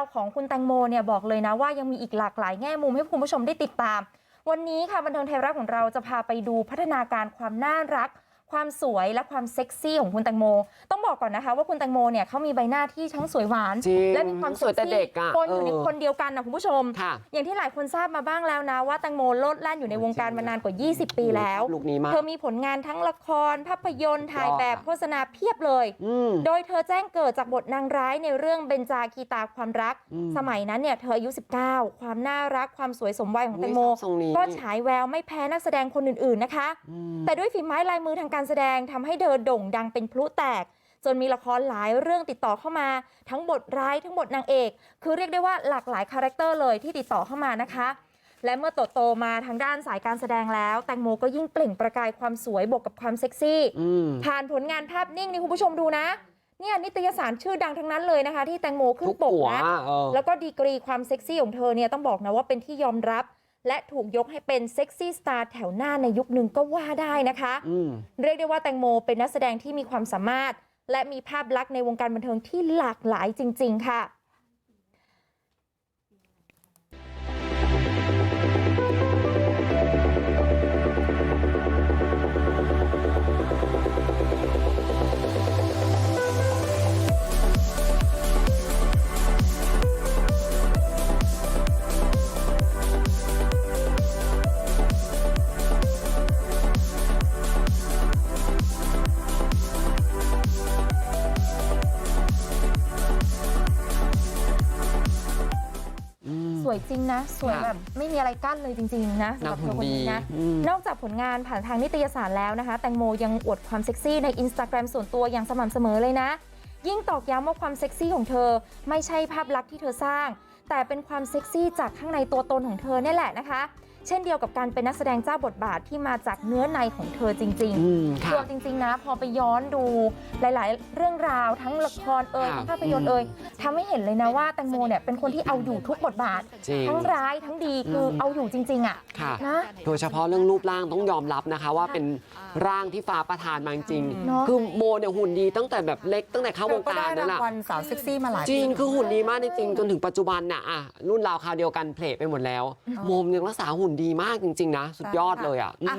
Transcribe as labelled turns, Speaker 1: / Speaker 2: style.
Speaker 1: าวของคุณแตงโมเนี่ยบอกเลยนะว่ายังมีอีกหลากหลายแง่มุมให้คุณผู้ชมได้ติดตามวันนี้ค่ะบันเทิงไทยรัฐของเราจะพาไปดูพัฒนาการความน่ารัก ความสวยและความเซ็กซี่ของคุณแตงโม ต้องบอกก่อนนะคะว่าคุณแตงโมเนี่ยเขามีใบหน้าที่ทั้งสวยหวาน
Speaker 2: จริง
Speaker 1: และมีความ
Speaker 2: สวยแต่เด็กอะ
Speaker 1: ปนอยู่ใน
Speaker 2: เออ
Speaker 1: คนเดียวกันนะคุณผู้ชม
Speaker 2: ค่ะ
Speaker 1: อย่างที่หลายคนทราบมาบ้างแล้วนะว่าแตงโมโลดแล่นอยู่ในวงการมานานกว่า 20 ปีแล้ว
Speaker 2: ลูกนี้มาก
Speaker 1: เธอมีผลงานทั้งละคร ภาพยนตร์ถ่ายแบบ
Speaker 2: ยอดอะ
Speaker 1: โฆษณาเพียบเลย
Speaker 2: อืม
Speaker 1: โดยเธอแจ้งเกิดจากบทนางร้ายในเรื่องเบญจาคีตาความรัก
Speaker 2: อืม
Speaker 1: สมัยนั้นเนี่ยเธออายุ 19 ความน่ารักความสวยสมวัยของแตงโม
Speaker 2: อุ๊ยชอบทรงนี้
Speaker 1: ก็ฉายแววไม่แพ้นักแสดงคนอื่นๆนะคะ
Speaker 2: อืม
Speaker 1: แต่ด้วยฝีไม้ลายมือทางการแสดงทำให้เธอโด่งดังเป็นพลุแตก จนมีละครหลายเรื่องติดต่อเข้ามา ทั้งบทร้ายทั้งบทนางเอก คือเรียกได้ว่าหลากหลายคาแรคเตอร์เลยที่ติดต่อเข้ามานะคะ และเมื่อโตโตๆมาทางด้านสายการแสดงแล้ว แตงโมก็ยิ่งเปล่งประกายความสวยบวกกับความเซ็กซี่
Speaker 2: อืม
Speaker 1: ผ่านผลงานภาพนิ่งนี่คุณผู้ชมดูนะเนี่ยนิตยสารชื่อดังทั้งนั้นเลยนะคะ ที่แตงโมขึ้น
Speaker 2: ทุก
Speaker 1: ปก
Speaker 2: หัว
Speaker 1: นะ
Speaker 2: เออ
Speaker 1: แล้วก็ดีกรีความเซ็กซี่ของเธอเนี่ยต้องบอกนะว่าเป็นที่ยอมรับ และถูกยกให้เป็นเซ็กซี่สตาร์แถวหน้าในยุคหนึ่งก็ว่าได้นะคะ
Speaker 2: อืม
Speaker 1: เรียกได้ว่าแตงโมเป็นนักแสดงที่มีความสามารถ และมีภาพลักษณ์ในวงการบันเทิงที่หลากหลายจริง ๆ ค่ะ วยจริงนะ สวย
Speaker 2: ค่ะ
Speaker 1: แบบไม่มีอะไรกั้นเลยจริง ๆ นะสำห
Speaker 2: นั
Speaker 1: รั
Speaker 2: ก
Speaker 1: บเธ
Speaker 2: หุ่
Speaker 1: อนคน
Speaker 2: ดี
Speaker 1: นี้นะ
Speaker 2: อืม
Speaker 1: นอกจากผลงานผ่านทางนิตยสารแล้วนะคะ แตงโมยังอวดความเซ็กซี่ในอินสตาแกรมส่วนตัวอย่างสม่ำเสมอเลยนะ ยิ่งตอกย้ำว่าความเซ็กซี่ของเธอ ไม่ใช่ภาพลักษณ์ที่เธอสร้าง แต่เป็นความเซ็กซี่จากข้างในตัวตนของเธอเนี่ยแหละนะคะเช่นเดียวกับการเป็นนักแสดงเจ้าบทบาทที่มาจากเนื้อในของเธอจริงๆ
Speaker 2: อืม
Speaker 1: คื
Speaker 2: ค่ะ
Speaker 1: อจริง ๆ นะ พอไปย้อนดูหลาย ๆ เรื่องราวทั้งละครเอ่ย
Speaker 2: ค่ะ
Speaker 1: ทั้งภาพยนตร์เอ่ย ทำให้เห็นเลยนะว่าแตงโมเนี่ยเป็นคนที่เอาอยู่ทุกบทบาท
Speaker 2: จริง
Speaker 1: ทั้งร้ายทั้งดีคือเอาอยู่จริง ๆ อะ
Speaker 2: ค่ะ
Speaker 1: นะ
Speaker 2: โดยเฉพาะเรื่องรูปร่างต้องยอมรับนะคะ ว่าเป็นร่างที่ฟ้าประทานมาจริง
Speaker 1: เนอะ
Speaker 2: คือโมเนี่ยหุ่นดีตั้งแต่แบบเล็กตั้งแต่เข้าวง
Speaker 3: ก็
Speaker 2: กา
Speaker 3: ได้
Speaker 2: รนั่
Speaker 3: รานง
Speaker 2: แหละ
Speaker 3: วัลสาวเซ็กซี่มาหลาย
Speaker 2: จริง
Speaker 3: ปี
Speaker 2: คือหุ่นดีมากจริงๆจนถึงปัจจุบันน่ะอะรุ่นราวคราวเดียวกันเพลทไปหมดแล้วโมมยังรักษาหุ่นดีมากจริง ๆ นะ สุดยอดเลยอะ
Speaker 3: อะ